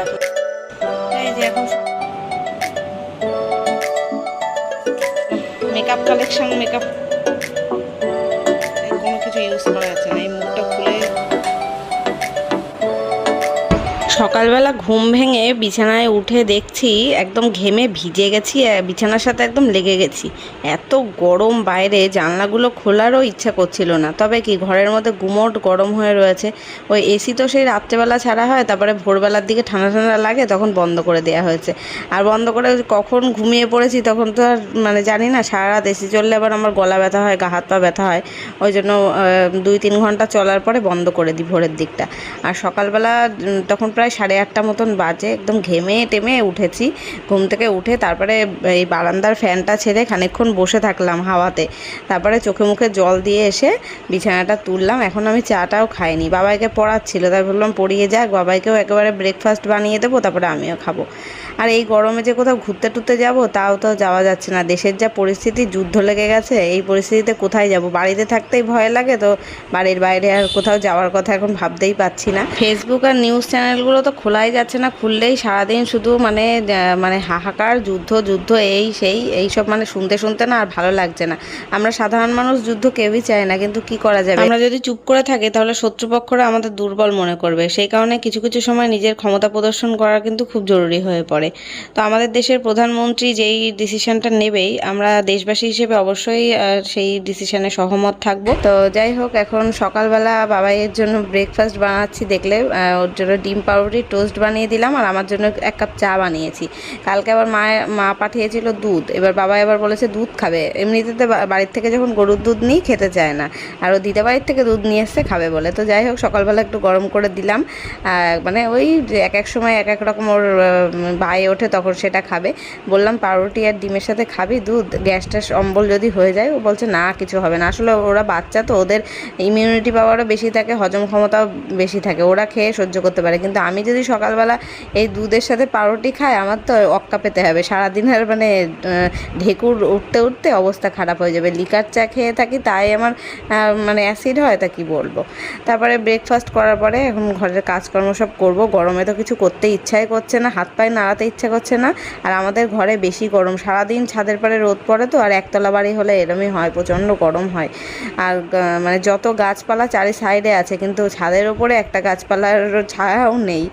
রাখলাম এই যে এখন মেকআপ কালেকশন মেকআপ কোনো কিছু ইউজ করা যাচ্ছে না, এই মুখটা খুলে। সকালবেলা ঘুম ভেঙে বিছানায় উঠে দেখছি একদম ঘেমে ভিজে গেছি বিছানার সাথে একদম লেগে গেছি। এত গরম বাইরে, জানলাগুলো খোলারও ইচ্ছা করছিল না। তবে কি, ঘরের মধ্যে গুমোট গরম হয়ে রয়েছে। ওই এসি তো সেই রাত্রেবেলা ছাড়া হয়, তারপরে ভোরবেলার দিকে ঠান্ডা ঠান্ডা লাগে, তখন বন্ধ করে দেওয়া হয়েছে। আর বন্ধ করে কখন ঘুমিয়ে পড়েছি, তখন তো আর মানে জানি না সারা রাত এসি চললে আবার আমার গলা ব্যথা হয়, গা হাত পা ব্যথা হয়। ওই জন্য দুই তিন ঘণ্টা চলার পরে বন্ধ করে দিই ভোরের দিকটা। আর সকালবেলা তখন প্রায় সাড়ে আটটা মতন বাজে, একদম ঘেমে টেমে উঠেছি। ঘুম থেকে উঠে তারপরে এই বারান্দার ফ্যানটা ছেড়ে খানিকক্ষণ বসে থাকলাম হাওয়াতে। তারপরে চোখে মুখে জল দিয়ে এসে বিছানাটা তুললাম। এখন আমি চাটাও খাইনি। বাবাইকে পড়াচ্ছিল, তাই বললাম, পড়িয়ে যাক, বাবাইকেও একেবারে ব্রেকফাস্ট বানিয়ে দেবো, তারপরে আমিও খাব। আর এই গরমে যে কোথাও ঘুরতে টুরতে যাব, তাও তো যাওয়া যাচ্ছে না। দেশের যা পরিস্থিতি, যুদ্ধ লেগে গেছে, এই পরিস্থিতিতে কোথায় যাব? বাড়িতে থাকতেই ভয় লাগে তো, বাড়ির বাইরে আর কোথাও যাওয়ার কথা এখন ভাবতেই পাচ্ছি না। ফেসবুক আর নিউজ চ্যানেলগুলো তো খোলাই যাচ্ছে না, খুললেই সারাদিন শুধু মানে মানে হাহাকার, যুদ্ধ যুদ্ধ, এই, সেই, এইসব মানে শুনতে শুনতে না, আর ভালো লাগছে না। আমরা সাধারণ মানুষ, যুদ্ধ কেউই চায় না, কিন্তু কি করা যাবে? আমরা যদি চুপ করে থাকি, তাহলে শত্রুপক্ষরা আমাদের দুর্বল মনে করবে। সেই কারণে কিছু কিছু সময় নিজের ক্ষমতা প্রদর্শন করা কিন্তু খুব জরুরি হয়ে পড়ে। তো আমাদের দেশের প্রধানমন্ত্রী যেই ডিসিশনটা নেবেই, আমরা দেশবাসী হিসেবে অবশ্যই সেই ডিসিশনে সহমত থাকব। তো যাই হোক, এখন সকালবেলা বাবাইয়ের জন্য ব্রেকফাস্ট বানাচ্ছি দেখলে ওর জন্য ডিম পাউরুটি টোস্ট বানিয়ে দিলাম, আর আমার জন্য এক কাপ চা বানিয়েছি। কালকে আবার মা মা পাঠিয়েছিল দুধ। এবার বাবা এবার বলেছে, দুধ খাবে এমনিতে তো বাড়ির থেকে যখন গরুর দুধ নিই খেতে চায় না। আর ও দিদা বাড়ির থেকে দুধ নিয়ে এসছে খাবে বলে। তো যাই হোক সকালবেলা একটু গরম করে দিলাম। মানে ওই এক এক সময় এক এক রকম ওর ভাই ওঠে তখন সেটা খাবে। বললাম পাউরুটি আর ডিমের সাথে খাবি দুধ? গ্যাস ট্যাস অম্বল যদি হয়ে যায়? ও বলছে না কিছু হবে না। আসলে ওরা বাচ্চা তো ওদের ইমিউনিটি পাওয়ারও বেশি থাকে হজম ক্ষমতাও বেশি থাকে। ওরা খেয়ে সহ্য করতে পারে। কিন্তু আমি যদি সকালবেলা এই দুধের সাথে পাউরুটি খাই আমার তো অক্কা পেতে হবে। সারাদিনের মানে আহ, ঢেকুর উঠতে উঠতে অবস্থা খারাপ হয়ে যাবে। লিকার চা খেয়ে থাকি, তাই আমার মানে অ্যাসিড হয় তা কি বলব? তারপরে ব্রেকফাস্ট করার পরে এখন ঘরের কাজকর্ম সব করব। গরমে তো কিছু করতে ইচ্ছাই করছে না, হাত পায়ে নাড়াতে ইচ্ছা করছে না। আর আমাদের ঘরে বেশি গরম, সারাদিন ছাদের পরে রোদ পড়ে তো, আর একতলা বাড়ি হলে এরমই হয়, প্রচণ্ড গরম হয়। আর মানে যত গাছপালা চারি সাইডে আছে, কিন্তু ছাদের ওপরে একটা গাছপালার ছায়াও নেই।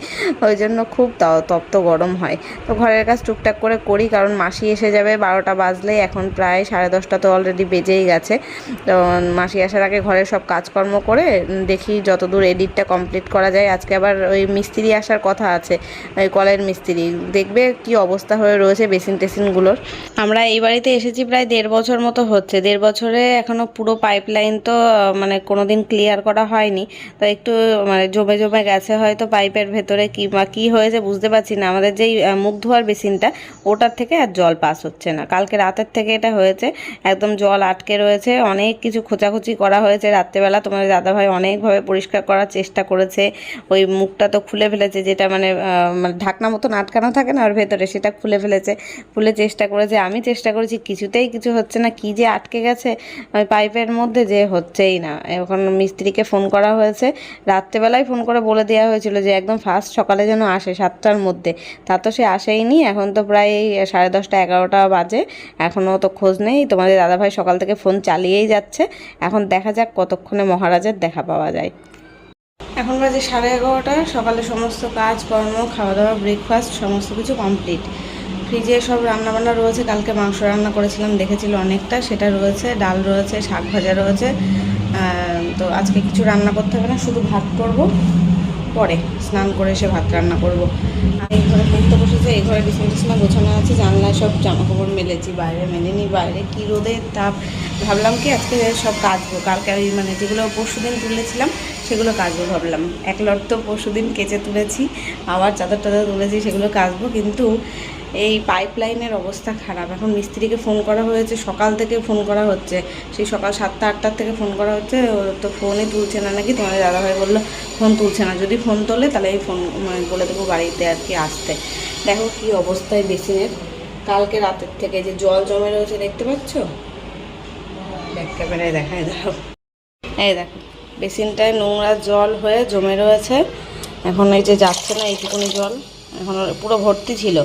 ওই জন্য খুব তপ্ত গরম হয়। তো ঘরের কাজ টুকটাক করে করি, কারণ মাসি এসে যাবে বারোটা বাজলেই, এখন প্রায় সাড়ে দশটা তো অলরেডি বেজেই গেছে। তো মাসি আসার আগে ঘরের সব কাজকর্ম করে দেখি যতদূর এডিটটা কমপ্লিট করা যায়। আজকে আবার ওই মিস্ত্রি আসার কথা আছে, ওই কলের মিস্ত্রি। দেখবে কি অবস্থা হয়ে রয়েছে বেসিন টেসিনগুলোর আমরা এই বাড়িতে এসেছি প্রায় দেড় বছর মতো হচ্ছে। দেড় বছরে এখনও পুরো পাইপ লাইন তো মানে কোনো দিন ক্লিয়ার করা হয়নি। তো একটু মানে জমে জমে গেছে হয়তো পাইপের ভেতরে কি বা কী হয়েছে বুঝতে পারছি না। আমাদের যেই মুখ ধোয়ার বেসিনটা, ওটার থেকে আর জল পাস হচ্ছে না। কালকে রাতের থেকে এটা হয়েছে একদম জল আটকে রয়েছে। অনেক কিছু খোঁচাখুচি করা হয়েছে রাত্রেবেলা। তোমাদের দাদাভাই অনেকভাবে পরিষ্কার করার চেষ্টা করেছে। ওই মুখটা তো খুলে ফেলেছে, যেটা মানে মানে ঢাকনা মতন আটকানো থাকে না ওর ভেতরে, সেটা খুলে ফেলেছে। খুলে চেষ্টা করেছে। আমি চেষ্টা করেছি, কিছুতেই কিছু হচ্ছে না। কি যে আটকে গেছে ওই পাইপের মধ্যে যে হচ্ছেই না। এখন মিস্ত্রিকে ফোন করা হয়েছে। রাত্রেবেলায় ফোন করে বলে দেওয়া হয়েছিল যে একদম ফার্স্ট সকালে যেন আসে সাতটার মধ্যে। তা তো সে আসেইনি। এখন তো প্রায় সাড়ে দশটা, এগারোটা বাজে। এখনও তো খোঁজ নেই, তোমাদের দাদাভাই সকাল থেকে ফোন চালিয়েই যাচ্ছে। এখন দেখা যাক কতক্ষণে মহারাজের দেখা পাওয়া যায়। এখন বাজে সাড়ে এগারোটা, সকালে সমস্ত কাজ, কর্ম খাওয়া দাওয়া ব্রেকফাস্ট সমস্ত কিছু কমপ্লিট ফ্রিজে সব রান্নাবান্না রয়েছে, কালকে মাংস রান্না করেছিলাম, দেখেছিল অনেকটা, সেটা রয়েছে, ডাল রয়েছে, শাক ভাজা রয়েছে। তো আজকে কিছু রান্না করতে হবে না, শুধু ভাত করব, পরে স্নান করে এসে ভাত রান্না করব। ঘরে পড়তে বসেছে, এই ঘরে বিছানা টিছানা গোছানো আছে, জানলায় সব জামা কাপড় মেলেছি, বাইরে মেলেনি, বাইরে কী রোদে তাপ ভাবলাম কি আজকে সব কাচবো, কালকে আমি মানে যেগুলো পরশু দিন তুলেছিলাম, সেগুলো কাচবো ভাবলাম। এক লট তো পরশু দিন কেচে তুলেছি, আবার চাদর টাদর তুলেছি, সেগুলো কাচবো, কিন্তু এই পাইপ লাইনের অবস্থা খারাপ। এখন মিস্ত্রিকে ফোন করা হয়েছে সকাল থেকে ফোন করা হচ্ছে। সেই সকাল সাতটা আটটার থেকে ফোন করা হচ্ছে। ও তো ফোনই তুলছে না নাকি? তোমাদের দাদাভাই বলল ফোন তুলছে না। যদি ফোন তোলে তাহলে এই ফোন মানে বলে দেবো বাড়িতে আর কি আসতে। দেখো কি অবস্থায় বেসিনের। কালকে রাতের থেকে যে জল জমে রয়েছে দেখতে পাচ্ছ? ব্যাক ক্যামেরায় দেখায় দাও। এই দেখো বেসিনটায় নোংরা জল হয়ে জমে রয়েছে। এখন এই যে যাচ্ছে না এইটুকুনি জল এখন পুরো ভর্তি ছিল।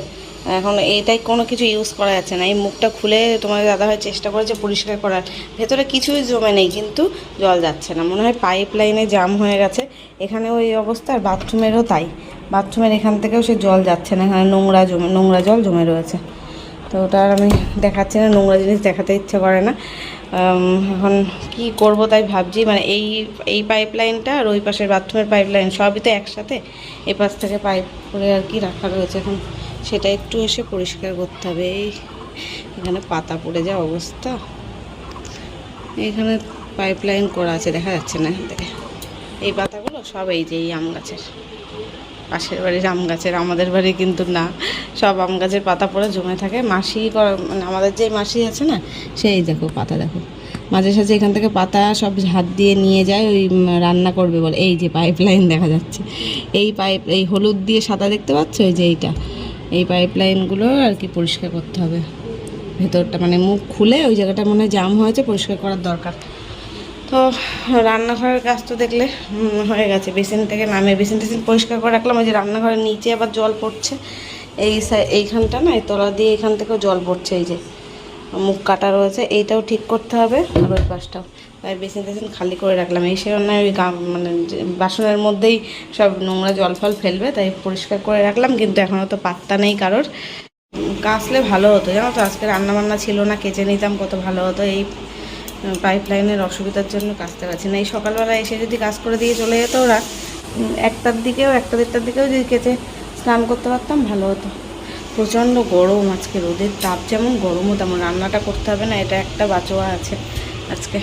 এখন এইটাই কোনো কিছু ইউজ করা যাচ্ছে না। এই মুখটা খুলে তোমার দাদাভাই চেষ্টা করেছে পরিষ্কার করার। ভেতরে কিছুই জমে নেই, কিন্তু জল যাচ্ছে না। মনে হয় পাইপ লাইনে জাম হয়ে গেছে। এখানে ওই অবস্থা, আর বাথরুমেরও তাই। বাথরুমের এখান থেকেও সে জল যাচ্ছে না। এখানে নোংরা জমে, নোংরা জল জমে রয়েছে। তো ওটা আর আমি দেখাচ্ছি না, নোংরা জিনিস দেখাতে ইচ্ছে করে না। এখন কি করব তাই ভাবছি মানে এই এই পাইপ লাইনটা আর ওই পাশের বাথরুমের পাইপ লাইন সবই তো একসাথে। এ পাশ থেকে পাইপ করে আর কি রাখা রয়েছে এখন। সেটা একটু এসে পরিষ্কার করতে হবে। এই এখানে পাতা পড়ে যা অবস্থা। এখানে পাইপ লাইন করা আছে, দেখা যাচ্ছে না এই পাতাগুলো সব এই যে এই আম গাছের। পাশের বাড়ির আম গাছের, আমাদের বাড়ি কিন্তু না। সব আম গাছের পাতা পড়ে, জমে থাকে। মাসি মানে আমাদের যে মাসি আছে না, সেই দেখো পাতা দেখো। মাঝে সাঝে এখান থেকে পাতা সব হাত দিয়ে নিয়ে যায়, ওই রান্না করবে বলে। এই যে পাইপ লাইন দেখা যাচ্ছে। এই পাইপ এই হলুদ দিয়ে সাদা দেখতে পাচ্ছ? ওই যে এইটা। এই পাইপ লাইনগুলো আর কি পরিষ্কার করতে হবে। ভেতরটা মানে মুখ খুলে ওই জায়গাটা মনে জাম হয়েছে, পরিষ্কার করার দরকার। তো রান্নাঘরের কাজ তো দেখলে হয়ে গেছে। বেসিন থেকে নামে বেসিন টেসিন পরিষ্কার করে রাখলাম। ওই যে রান্নাঘরের নিচে আবার জল পড়ছে। এই এইখানটা না, এই তলা দিয়ে এখান থেকেও জল পড়ছে। এই যে মুখ কাটা রয়েছে, এইটাও ঠিক করতে হবে। আর ওই পাশটাও তাই বেসিন টেসিন খালি করে রাখলাম। এই সে নয় ওই মানে বাসনের মধ্যেই সব নোংরা জল ফল ফেলবে, তাই পরিষ্কার করে রাখলাম, কিন্তু এখনও তো পাত্তা নেই কারোর। কাচলে ভালো হতো, জানো তো? আজকে রান্না বান্না ছিল না, কেচে নিতাম, কত ভালো হতো। এই পাইপ লাইনের অসুবিধার জন্য কাচতে পারছি না। এই সকালবেলা এসে যদি কাজ করে দিয়ে চলে যেত ওরা একটার দিকেও, একটা দেড়টার দিকেও যদি কেচে স্নান করতে পারতাম, ভালো হতো। প্রচণ্ড গরম আজকে, রোদের তাপ যেমন গরমও তেমন। রান্নাটা করতে হবে না, এটা একটা বাঁচোয়া আছে আজকে।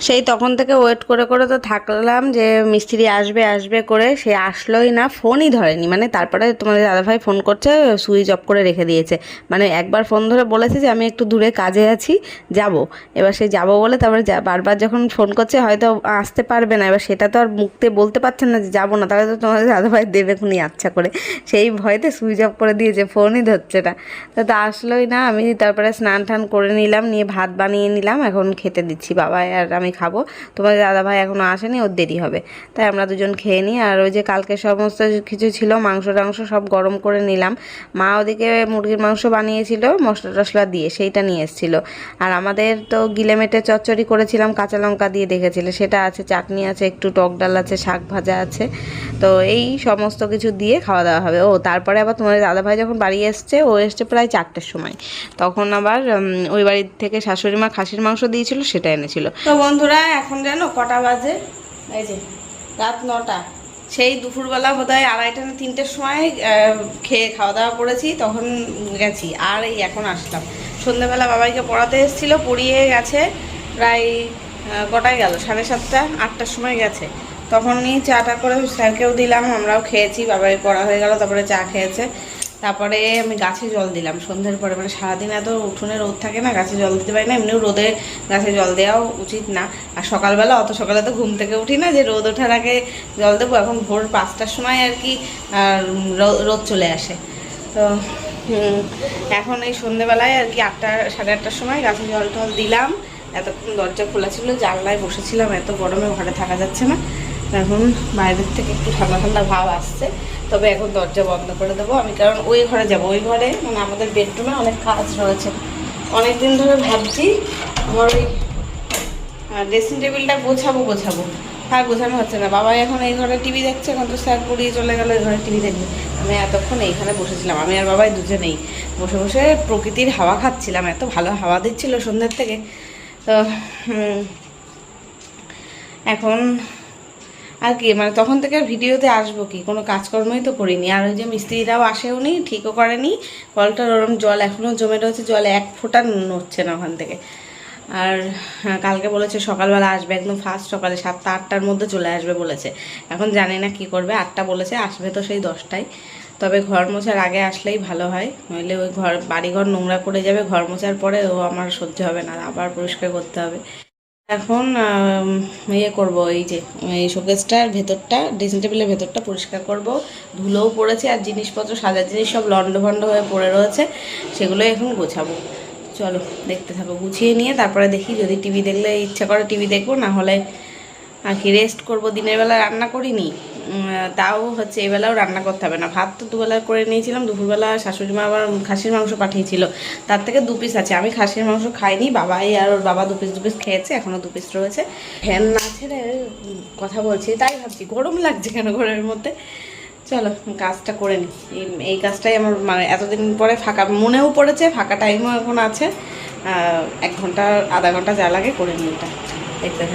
সেই তখন থেকে ওয়েট করে করে তো থাকলাম যে মিস্ত্রি আসবে আসবে করে সে আসলোই না ফোনই ধরেনি। মানে তারপরে তোমাদের দাদাভাই ফোন করছে সুইচ অফ করে রেখে দিয়েছে। মানে একবার ফোন ধরে বলেছে যে আমি একটু দূরে কাজে আছি, যাব। এবার সে যাব বলে তারপরে বারবার যখন ফোন করছে হয়তো আসতে পারবে না। এবার সেটা তো আর মুখতে বলতে পারছেন না যে যাব না, তাহলে তো তোমাদের দাদাভাই দেবে খুনি আচ্ছা করে। সেই ভয়তে সুইচ অফ করে দিয়েছে ফোনই ধরছে না। তো তা আসলোই না, আমি তারপরে স্নান টান করে নিলাম, নিয়ে ভাত বানিয়ে নিলাম, এখন খেতে দিচ্ছি বাবা আর আমি খাব। তোমাদের দাদাভাই এখনও আসেনি, ওর দেরি হবে। তাই আমরা দুজন খেয়ে নিই। আর ওই যে কালকে সমস্ত কিছু ছিল, মাংস টাংস সব গরম করে নিলাম। মা ওদিকে মুরগির মাংস বানিয়েছিল, মশলা টশলা দিয়ে সেইটা নিয়ে এসেছিল। আর আমাদের তো গিলেমেটে চচ্চড়ি করেছিলাম, কাঁচা লঙ্কা দিয়ে দেখেছিলে। সেটা আছে, চাটনি আছে, একটু টক ডাল আছে, শাক ভাজা আছে। তো এই সমস্ত কিছু দিয়ে খাওয়া দাওয়া হবে। ও, তারপরে আবার তোমাদের দাদাভাই যখন বাড়ি এসছে, ও এসছে প্রায় চারটের সময়। তখন আবার ওই বাড়ির থেকে শাশুড়ি মা খাসির মাংস দিয়েছিল, সেটা এনেছিল। তো বন্ধুরা, এখন জানো কটা বাজে? এই যে, রাত নটা। সেই দুপুরবেলা বোধ হয় আড়াইটা না তিনটের সময় খেয়ে খাওয়া দাওয়া করেছি, তখন গেছি, আর এই এখন আসলাম। সন্ধ্যেবেলা বাবাইকে পড়াতে এসেছিল, পড়িয়ে গেছে, প্রায় কটায় গেল? সাড়ে সাতটা, আটটার সময় গেছে। তখনই চাটা করে স্যারকেও দিলাম, আমরাও খেয়েছি, বাবাই পড়া হয়ে গেল, তারপরে চা খেয়েছে। তারপরে আমি গাছে জল দিলাম। সন্ধ্যের পরে মানে সারাদিন এত উঠোনে রোদ থাকে না, গাছে জল দিতে পারি না, এমনিও রোদে গাছে জল দেওয়াও উচিত না। আর সকালবেলা, অত সকালে তো ঘুম থেকে উঠি না যে রোদ ওঠার আগে জল দেবো, এখন ভোর পাঁচটার সময় আর কি রোদ চলে আসে। তো এখন এই সন্ধেবেলায় আর কি আটটা, সাড়ে আটটার সময় গাছে জল টল দিলাম। এতক্ষণ দরজা খোলা ছিল, জানলায় বসেছিলাম, এত গরমে ঘরে থাকা যাচ্ছে না। এখন বাইরের থেকে একটু ঠান্ডা ঠান্ডা ভাব আসছে। তবে এখন দরজা বন্ধ করে দেবো। আমি কারণ ওই ঘরে যাব। ওই ঘরে মানে আমাদের বেডরুমে অনেক কাজ রয়েছে। অনেক দিন ধরে ভাবছি আমার ওই ড্রেসিং টেবিলটা গোছাবো গোছাবো। আর গোছানো হচ্ছে না। বাবা এখন এই ঘরে টিভি দেখছে, এখন তো স্যার পড়িয়ে চলে গেল, এই ঘরে টিভি দেখবে। আমি এতক্ষণ এইখানে বসেছিলাম। আমি আর বাবাই দুজনেই বসে বসে প্রকৃতির হাওয়া খাচ্ছিলাম। এত ভালো হাওয়া দিচ্ছিল সন্ধ্যের থেকে। তো এখন আর কি মানে তখন থেকে আর ভিডিওতে আসব কি? কোনো কাজকর্মই তো করিনি। আর ওই যে মিস্ত্রিরাও আসেও নি ঠিকও করেনি। কলটার ওরম জল এখনও জমে রয়েছে জল এক ফোঁটা নড়ছে না ওখান থেকে। আর হ্যাঁ, কালকে বলেছে সকালবেলা আসবে একদম ফার্স্ট সকালে সাতটা আটটার মধ্যে চলে আসবে বলেছে। এখন জানি না কি করবে আটটা বলেছে আসবে তো সেই দশটায়। তবে ঘর মোছার আগে আসলেই ভালো হয় নইলে ওই ঘর বাড়িঘর নোংরা পড়ে যাবে ঘর মোছার পরে ও আমার সহ্য হবে না আবার পরিষ্কার করতে হবে। এখন ইয়ে করব, এই যে, এই শোকেসটার ভেতরটা, ড্রেসিং টেবিলের ভেতরটা পরিষ্কার করব। ধুলোও পড়েছে আর জিনিসপত্র সাজার জিনিস সব লণ্ডভণ্ড হয়ে পড়ে রয়েছে, সেগুলো এখন গোছাবো। চলো, দেখতে থাকো, গুছিয়ে নিয়ে তারপরে দেখি, যদি টিভি দেখলে ইচ্ছা করে টিভি দেখব, না হলে আর কি রেস্ট করব, দিনের বেলা রান্না করিনি। তাও হচ্ছে এবেলাও রান্না করতে হবে না। ভাত তো দুবেলা করে নিয়েছিলাম, দুপুরবেলা শাশুড়ি মা আবার খাসির মাংস পাঠিয়েছিল। তার থেকে দু পিস আছে। আমি খাসির মাংস খাইনি, বাবাই আর ওর বাবা দু পিস দু পিস খেয়েছে এখনও দু পিস রয়েছে। ফ্যান না ছেড়ে কথা বলছি, তাই ভাবছি, গরম লাগছে কেন ঘরের মধ্যে? চলো, কাজটা করে নিই এই- কাজটাই আমার মানে এতদিন পরে ফাঁকা, মনেও পড়েছে, ফাঁকা টাইমও এখন আছে। এক ঘণ্টা, আধা ঘণ্টা যা লাগে করে নিই এটা। দেখতে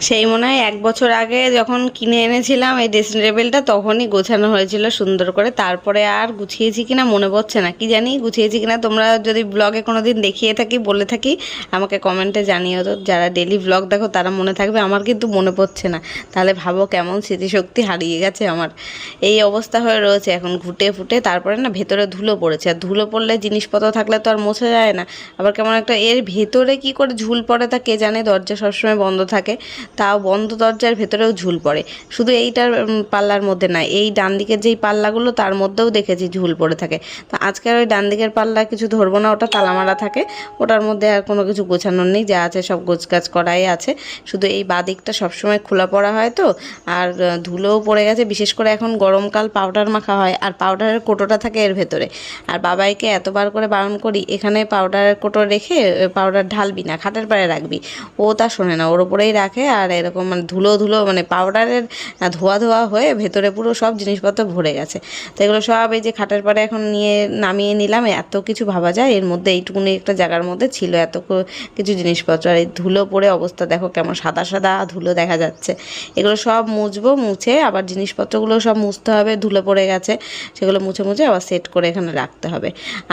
সেই মনে হয় এক বছর আগে যখন কিনে এনেছিলাম এই ড্রেসিং টেবিলটা তখনই গোছানো হয়েছিল সুন্দর করে। তারপরে আর গুছিয়েছি কিনা মনে পড়ছে না। কি জানি গুছিয়েছি কিনা তোমরা যদি ব্লগে কোনো দিন দেখিয়ে থাকি, বলে থাকি, আমাকে কমেন্টে জানিও তো। যারা ডেলি ব্লগ দেখো, তারা মনে থাকবে আমার কিন্তু মনে পড়ছে না। তাহলে ভাবো কেমন স্মৃতিশক্তি হারিয়ে গেছে আমার। এই অবস্থা হয়ে রয়েছে এখন ঘুটে ফুটে, তারপরে না ভেতরে ধুলো পড়েছে। আর ধুলো পড়লে জিনিসপত্র থাকলে তো আর মোছা যায় না। আবার কেমন একটা এর ভেতরে কি করে ঝুল পড়ে তা কে জানে? দরজা সবসময় বন্ধ থাকে। তাও বন্ধ দরজার ভেতরেও ঝুল পড়ে। শুধু এইটার পাল্লার মধ্যে না এই ডান দিকের যেই পাল্লাগুলো তার মধ্যেও দেখেছি ঝুল পড়ে থাকে। তো আজকে আর ওই ডান দিকের পাল্লা কিছু ধরবো না, ওটা তালামারা থাকে। ওটার মধ্যে আর কোনো কিছু গোছানোর নেই, যা আছে সব গোছগাছ করাই আছে। শুধু এই বাদিকটা সবসময় খোলা পড়া হয় তো, আর ধুলোও পড়ে গেছে, বিশেষ করে এখন গরমকাল পাউডার মাখা হয়, আর পাউডারের কোটোটা থাকে এর ভেতরে। আর বাবাইকে এতবার করে বারণ করি, এখানে পাউডারের কোটো রেখে পাউডার ঢালবি না, খাটের পাড়ে রাখবি। ও তা শোনে না, ওর উপরেই রাখে আর এরকম মানে ধুলো ধুলো মানে পাউডারের ধোয়া ধোয়া হয়ে ভেতরে পুরো সব জিনিসপত্র ভরে গেছে। তো এগুলো সব এই যে খাটের পাড়ে এখন নিয়ে নামিয়ে নিলাম, এত কিছু ভাবা যায়। এর মধ্যে এইটুকুনি একটা জায়গার মধ্যে ছিল এত কিছু জিনিসপত্র। আর এই ধুলো পড়ে অবস্থা দেখো কেমন সাদা সাদা ধুলো দেখা যাচ্ছে। এগুলো সব মুছবো, মুছে আবার জিনিসপত্রগুলো সব মুছতে হবে, ধুলো পড়ে গেছে। সেগুলো মুছে মুছে আবার সেট করে এখানে রাখতে হবে।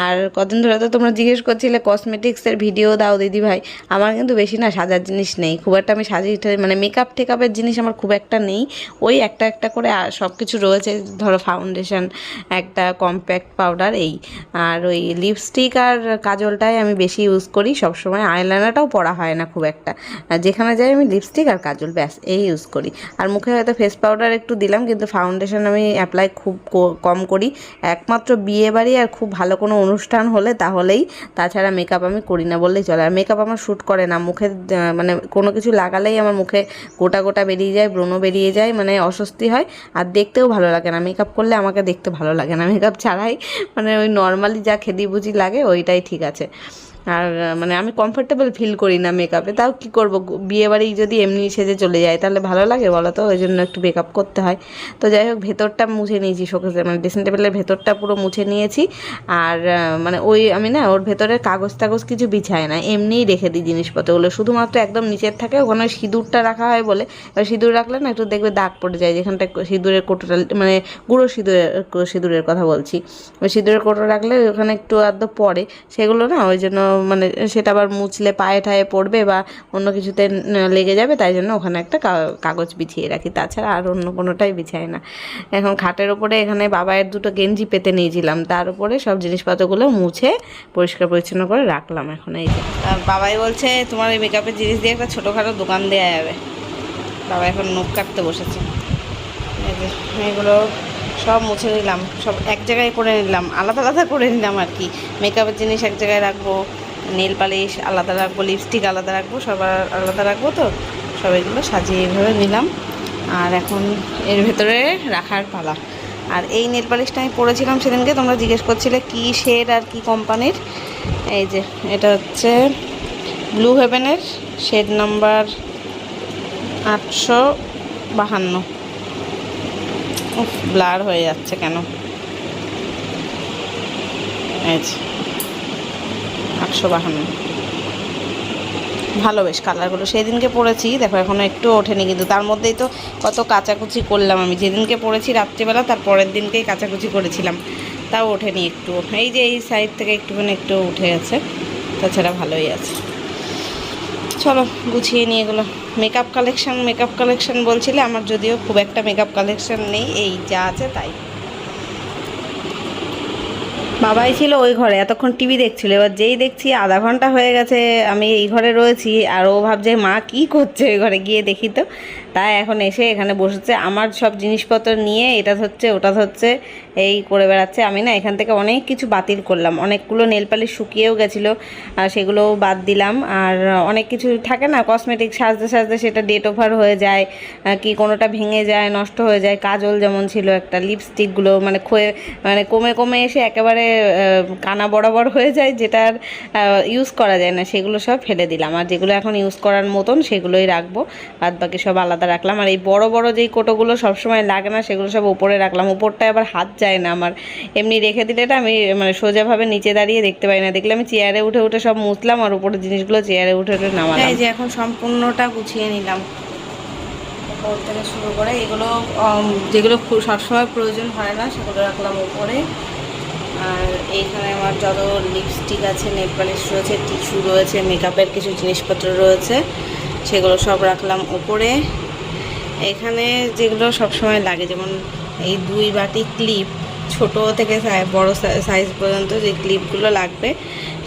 আর কদিন ধরে তো তোমরা জিজ্ঞেস করছিলে কসমেটিক্সের ভিডিও দাও দিদি ভাই আমার কিন্তু বেশি না সাজার জিনিস নেই। খুব একটা আমি সাজিয়ে মানে মেকআপ টেকআপের জিনিস আমার খুব একটা নেই। ওই একটা একটা করে সব কিছু রয়েছে, ধরো ফাউন্ডেশন একটা কম্প্যাক্ট পাউডার এই। আর ওই লিপস্টিক আর কাজলটাই আমি বেশি ইউজ করি, সবসময় আইলাইনারটাও পরা হয় না খুব একটা। যেখানে যাই আমি লিপস্টিক আর কাজল, ব্যাস, এই ইউজ করি। আর মুখে হয়তো ফেস পাউডার একটু দিলাম, কিন্তু ফাউন্ডেশন আমি অ্যাপ্লাই খুব কম করি। একমাত্র বিয়ে বাড়ি আর খুব ভালো কোনো অনুষ্ঠান হলে তাহলেই তাছাড়া মেকআপ আমি করি না বললেই চলে। আর মেকআপ আমার শ্যুট করে না, মুখে মানে কোনো কিছু লাগালেই আমার মুখে গোটা গোটা বেরিয়ে যায় ব্রণ বেরিয়ে যায় মানে অস্বস্তি হয়। আর দেখতেও ভালো লাগে না। মেকআপ করলে আমাকে দেখতে ভালো লাগে না। মেকআপ ছাড়াই মানে ওই নর্মালি যা খেদি বুঝি লাগে, ওইটাই ঠিক আছে। আর মানে আমি কমফোর্টেবল ফিল করি না মেকআপে তাও কী করব? বিয়ে বাড়ি যদি এমনি সেজে চলে যায়, তাহলে ভালো লাগে বলো তো ওই জন্য একটু মেকআপ করতে হয়। তো যাই হোক, ভেতরটা মুছে নিয়েছি শোকেসের মানে ড্রেসিং টেবিলের ভেতরটা পুরো মুছে নিয়েছি। আর মানে ওই, আমি না, ওর ভেতরে কাগজ টাগজ কিছু বিছায় না। এমনিই রেখে দিই জিনিসপত্রগুলো। শুধুমাত্র একদম নিচের থাকে, ওখানে সিঁদুরটা রাখা হয় বলে। এবার সিঁদুর রাখলে না, একটু দেখবে দাগ পড়ে যায়। যেখানটা সিঁদুরের কোটোটা মানে গুঁড়ো সিঁদুরের সিঁদুরের কথা বলছি। ওই সিঁদুরের কোটো রাখলে ওখানে একটু আধ পড়ে। সেগুলো না, ওই জন্য মানে সেটা আবার মুছলে পায়ে ঠায়ে পড়বে বা অন্য কিছুতে লেগে যাবে, তাই জন্য ওখানে একটা কাগজ বিছিয়ে রাখি। তাছাড়া আর অন্য কোনোটাই বিছাই না। এখন খাটের ওপরে এখানে বাবায়ের দুটো গেঞ্জি পেতে নিয়েছিলাম। তার উপরে সব জিনিসপত্রগুলো মুছে পরিষ্কার পরিচ্ছন্ন করে রাখলাম এখন, এই যে। বাবাই বলছে, তোমার এই মেকআপের জিনিস দিয়ে একটা ছোটোখাটো দোকান দেওয়া যাবে। বাবা এখন নখ কাটতে বসেছে। এগুলো সব মুছে নিলাম, সব এক জায়গায় করে নিলাম, আলাদা আলাদা করে নিলাম আর কি। মেকআপের জিনিস এক জায়গায় রাখব নেল পালিশ আলাদা রাখব লিপস্টিক আলাদা রাখব, সবার আলাদা রাখব তো, সব এগুলো সাজিয়ে এইভাবে নিলাম। আর এখন এর ভেতরে রাখার পালা। আর এই নেল পালিশটা আমি পরেছিলাম সেদিনকে, তোমরা জিজ্ঞেস করছিলে কী শেড আর কি কোম্পানির। এই যে, এটা হচ্ছে ব্লু হেভেনের শেড নাম্বার আটশো বাহান্ন। উফ ব্লার হয়ে যাচ্ছে কেন? আটশো বাহান্ন। ভালো বেশ কালারগুলো। সেদিনকে পরেছি, দেখো এখনও একটু ওঠেনি কিন্তু তার মধ্যেই তো কত কাচাকুচি করলাম আমি। যেদিনকে পরেছি রাত্রিবেলা, তার পরের দিনকেই কাচাকুচি করেছিলাম। তাও ওঠেনি একটু এই যে এই সাইড থেকে একটুখানি একটু উঠে গেছে। তাছাড়া ভালোই আছে। চলো, গুছিয়ে নিয়ে এগুলো। মেকআপ কালেকশন মেকআপ কালেকশান বলছিলে, আমার যদিও খুব একটা মেকআপ কালেকশান নেই, এই যা আছে তাই। বাবাই ছিল ওই ঘরে, এতক্ষণ টিভি দেখছিল। এবার যেই দেখছি আধা ঘণ্টা হয়ে গেছে আমি এই ঘরে রয়েছি, আর ও ভাবছে, মা, কি করছে ওই ঘরে? গিয়ে দেখি তো তাই এখন এসে এখানে বসেছে। আমার সব জিনিসপত্র নিয়ে এটা হচ্ছে ওটা হচ্ছে এই করে বেড়াচ্ছে। আমি না এখান থেকে অনেক কিছু বাতিল করলাম। অনেকগুলো নেল পালিশ শুকিয়েও গেছিল, আর সেগুলোও বাদ দিলাম। আর অনেক কিছু থাকে না কসমেটিক সাজতে সাজতে সেটা ডেট ওভার হয়ে যায় কি কোনোটা ভেঙে যায়, নষ্ট হয়ে যায়। কাজল যেমন ছিল একটা লিপস্টিকগুলো মানে ক্ষয়ে মানে কমে কমে এসে একেবারে কানা বরাবর হয়ে যায়, যেটা আর ইউজ করা যায় না। সেগুলো সব ফেলে দিলাম। আর যেগুলো এখন ইউজ করার মতন সেগুলোই রাখব। বাদ বাকি সব আলাদা রাখলাম। আর এই বড় বড় যেই কোটোগুলো সবসময় লাগে না, সেগুলো সব উপরে রাখলাম। উপরটায় আবার হাত যায় না আমার। এমনি রেখে দিলে এটা আমি মানে সোজাভাবে নিচে দাঁড়িয়ে দেখতে পাই না। দেখলে আমি চেয়ারে উঠে উঠে সব মুছলাম আর উপরের জিনিসগুলো চেয়ারে উঠে উঠে নামালাম। এই যে এখন সম্পূর্ণটা গুছিয়ে নিলাম। থেকে শুরু করে এগুলো যেগুলো সবসময় প্রয়োজন হয় না, সেগুলো রাখলাম উপরে। আর এইখানে আমার যত লিপস্টিক আছে নেল পালিশ রয়েছে টিস্যু রয়েছে মেকআপের কিছু জিনিসপত্র রয়েছে, সেগুলো সব রাখলাম উপরে। এখানে যেগুলো সবসময় লাগে, যেমন এই দুই বাটি ক্লিপ, ছোট থেকে বড় সাইজ পর্যন্ত যে ক্লিপগুলো লাগবে,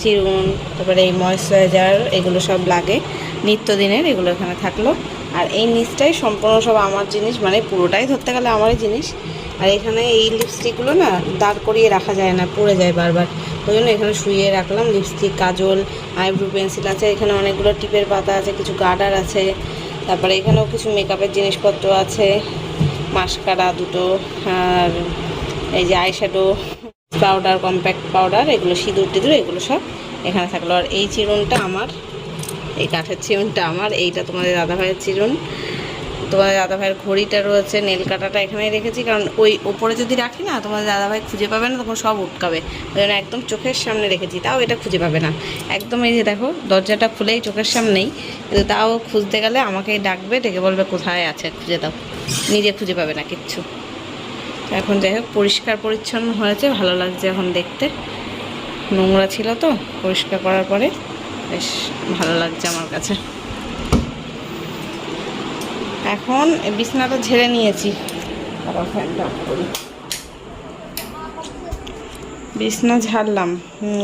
চিরুন, তারপরে এই ময়শ্চারাইজার এগুলো সব লাগে। নিত্যদিনের এগুলো এখানে থাকল। আর এই নিচটাই সম্পূর্ণ সব আমার জিনিস মানে পুরোটাই ধরতে গেলে আমারই জিনিস। আর এখানে এই লিপস্টিকগুলো না দাঁড় করিয়ে রাখা যায় না, পড়ে যায় বারবার। ওই জন্য এখানে শুয়ে রাখলাম লিপস্টিক কাজল আইব্রো পেন্সিল আছে, এখানে অনেকগুলো টিপের পাতা আছে, কিছু গার্ডার আছে। তারপরে এখানেও কিছু মেকআপের জিনিসপত্র আছে মাস্কারা দুটো, আর এই যে আইশ্যাডো পাউডার কম্প্যাক্ট পাউডার এগুলো সিঁদুর টিঁদুর, এগুলো সব এখানে থাকল। আর এই চিরুনটা আমার, এই কাঠের চিরুনটা আমার, এইটা তোমাদের দাদাভাইয়ের চিরুন। তোমাদের দাদাভাইয়ের ঘড়িটা রয়েছে, নেল কাটাটা এখানেই রেখেছি, কারণ ওই ওপরে যদি রাখি না, তোমাদের দাদাভাই খুঁজে পাবে না, তখন সব উটকাবে। ওই জন্য একদম চোখের সামনে রেখেছি, তাও এটা খুঁজে পাবে না। একদম এই যে দেখো, দরজাটা খুলেই চোখের সামনেই, কিন্তু তাও খুঁজতে গেলে আমাকেই ডাকবে, ডেকে বলবে কোথায় আছে, খুঁজে দাও। নিজে খুঁজে পাবে না কিচ্ছু। এখন যাই হোক, পরিষ্কার পরিচ্ছন্ন হয়েছে, ভালো লাগছে এখন দেখতে। নোংরা ছিল তো, পরিষ্কার করার পরে, বেশ ভালো লাগছে আমার কাছে। এখন বিছানাটা ঝেড়ে নিয়েছি। বিছনা ঝাড়লাম।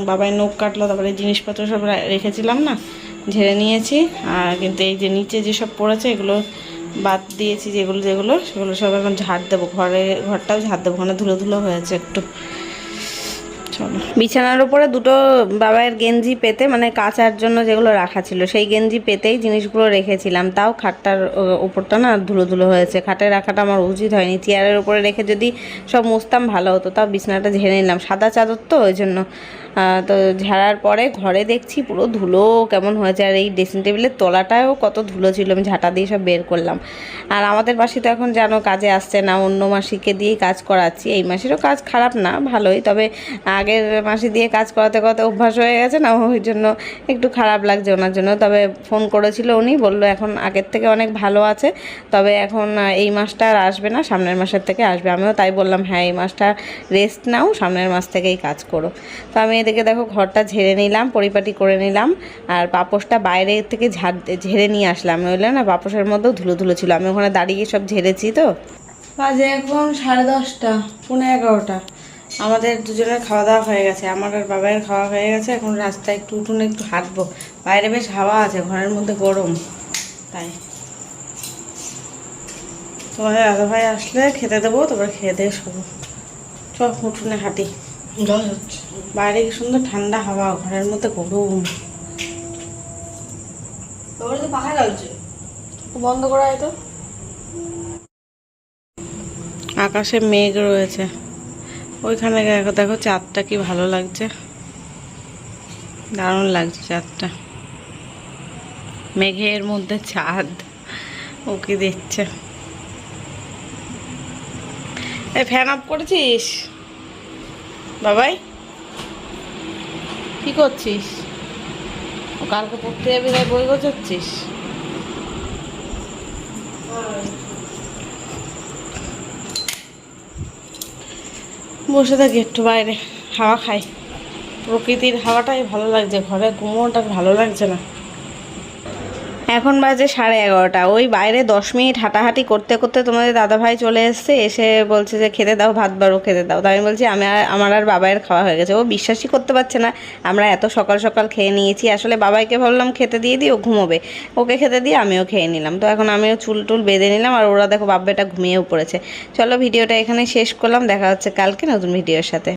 বাবাই নখ কাটলো, তারপরে জিনিসপত্র সব রেখেছিলাম না, ঝেড়ে নিয়েছি। আর কিন্তু এই যে নিচে যেসব পড়েছে, এগুলো বাদ দিয়েছি, যেগুলো যেগুলো, সেগুলো সব এখন ঝাড় দেবো। ঘরে, ঘরটাও ঝাড় দেবো, ওখানে ধুলো ধুলো হয়েছে একটু। চলো বিছানার উপরে দুটো বাবার গেঞ্জি পেতে মানে কাচার জন্য যেগুলো রাখা ছিল, সেই গেঞ্জি পেতেই জিনিসগুলো রেখেছিলাম। তাও খাটটার উপরটা না ধুলো ধুলো হয়েছে। খাটে রাখাটা আমার উচিত হয়নি। চেয়ারের উপরে রেখে যদি সব মুছতাম ভালো হতো, তাও বিছানাটা ঝেড়ে নিলাম। সাদা চাদর তো, ওই জন্য তো ঝাড়ার পরে ঘরে দেখছি পুরো ধুলো কেমন হয়েছে। আর এই ড্রেসিং টেবিলের তলাটায়ও কত ধুলো ছিল, আমি ঝাঁটা দিয়ে সব বের করলাম। আর আমাদের মাসি তো এখন জানো কাজে আসছে না, অন্য মাসিকে দিয়ে কাজ করাচ্ছি। এই মাসেরও কাজ খারাপ না, ভালোই। তবে আগের মাসি দিয়ে কাজ করাতে করাতে অভ্যাস হয়ে গেছে না, ওই জন্য একটু খারাপ লাগছে ওনার জন্য। তবে ফোন করেছিল উনি, বলল এখন আগের থেকে অনেক ভালো আছে। তবে এখন এই মাসটা আর আসবে না, সামনের মাসের থেকে আসবে। আমিও তাই বললাম হ্যাঁ এই মাসটা রেস্ট নাও, সামনের মাস থেকেই কাজ করো। তো আমি এদিকে দেখো ঘরটা ঝেড়ে নিলাম, পরিপাটি করে নিলাম, আর পাপোশটা বাইরে থেকে ঝাড় ঝেড়ে নিয়ে আসলাম। নইলে না পাপোশের মধ্যেও ধুলো ধুলো ছিল। আমি ওখানে দাঁড়িয়ে সব ঝেড়েছি তো? বাজে এখন সাড়ে দশটা পনেরো এগারোটা। আমাদের দুজনের খাওয়া দাওয়া হয়ে গেছে। আমার আর বাবাইয়ের খাওয়া হয়ে গেছে। এখন রাস্তায় একটু উঠুন একটু হাঁটবো। বাইরে বেশ হাওয়া আছে, ঘরের মধ্যে গরম। তাই। তোমাদের দাদা ভাই আসলে খেতে দেবো, তারপর খেয়ে দিয়ে শোবো। চ উঠুনে হাঁটি। জল হচ্ছে। বাইরে কি সুন্দর ঠান্ডা হাওয়া ঘরের মধ্যে গরম। তো পাখা চলছে বন্ধ করা তো। আকাশে মেঘ রয়েছে। ওইখানে দেখো চাঁদটা কি ভালো লাগছে। দারুণ লাগছে চাঁদটা। মেঘের মধ্যে চাঁদ। ওকে কি দেখছে। এই ফ্যান অফ করেছিস? বাবাই? কি করছিস? কালকে পড়তে যাবি, তাই বই গোছাচ্ছিস? বসে থাকি একটু বাইরে, হাওয়া খাই। প্রকৃতির হাওয়াটাই ভালো লাগছে ঘরে ঘুমোটা ভালো লাগছে না। এখন বাজে সাড়ে এগারোটা। ওই বাইরে দশ মিনিট হাঁটাহাঁটি করতে করতে তোমাদের দাদাভাই চলে এসছে, এসে বলছে যে, খেতে দাও, ভাত বারো খেতে দাও। তাই আমি বলছি, আমি আর, আমার আর বাবাইয়ের খাওয়া হয়ে গেছে। ও বিশ্বাসই করতে পারছে না, আমরা এত সকাল সকাল খেয়ে নিয়েছি, আসলে বাবাইকে ভাবলাম খেতে দিয়ে দিই, ও ঘুমোবে। ওকে খেতে দিয়ে আমিও খেয়ে নিলাম। তো এখন আমিও চুল টুল বেঁধে নিলাম, আর ওরা দেখো বাব্বাটা ঘুমিয়েও পড়েছে। চলো ভিডিওটা এখানে শেষ করলাম, দেখা হচ্ছে কালকে নতুন ভিডিওর সাথে।